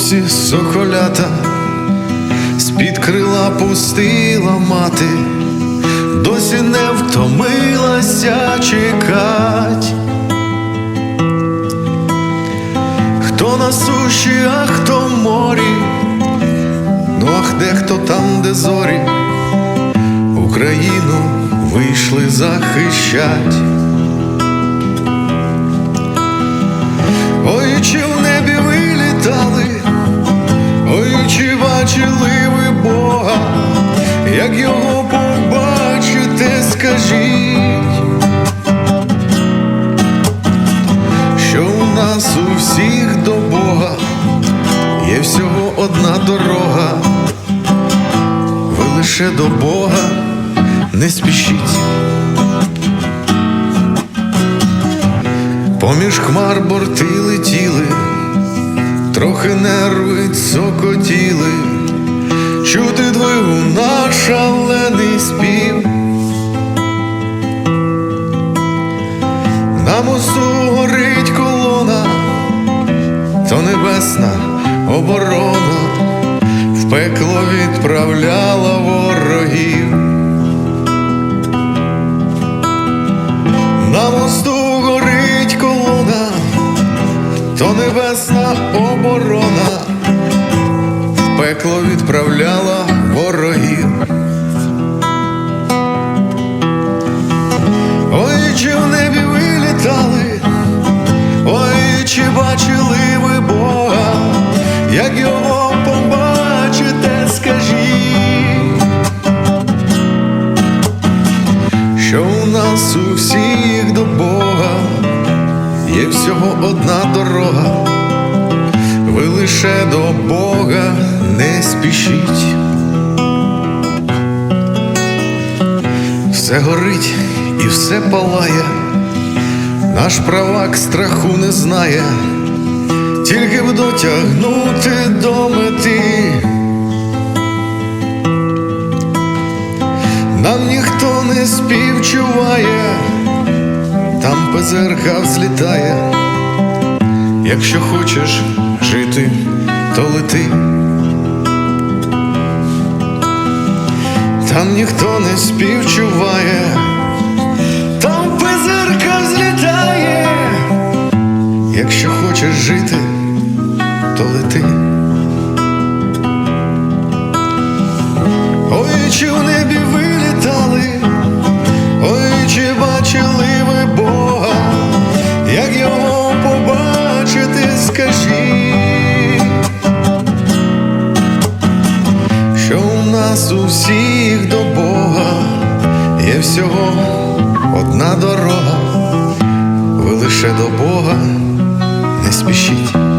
хлопці соколята, з-під крила пустила мати, досі не втомилася чекать. Хто на суші, а хто в морі, ну ах де хто там, де зорі, Україну вийшли захищать. Бачили ви Бога, як його побачите, скажіть, що у нас у всіх до Бога є всього одна дорога, ви лише до Бога не спішіть. Поміж хмар борти летіли, трохи нерви цокотіли, чути двигуна шалений спів. На мосту горить колона, то небесна оборона в пекло відправляла ворогів. На мосту горить колона, то небесна оборона пекло відправляла ворогів. Ой, чи в небі ви літали, ой, чи бачили ви Бога, як його побачите, скажіть що у нас у всіх до Бога є всього одна дорога, ви лише до Бога не спішіть. Все горить і все палає, наш правак страху не знає, тільки б дотягнути до мети. Нам ніхто не співчуває, там ПЗРК взлітає. Якщо хочеш жити, то лети. Там ніхто не співчуває, там ПЗРК взлітає. Якщо хочеш жити, то лети. Ой, чи в небі ви літали, ой, чи бачили нас у всіх до Бога. Є всього одна дорога, ви лише до Бога. Не спішіть.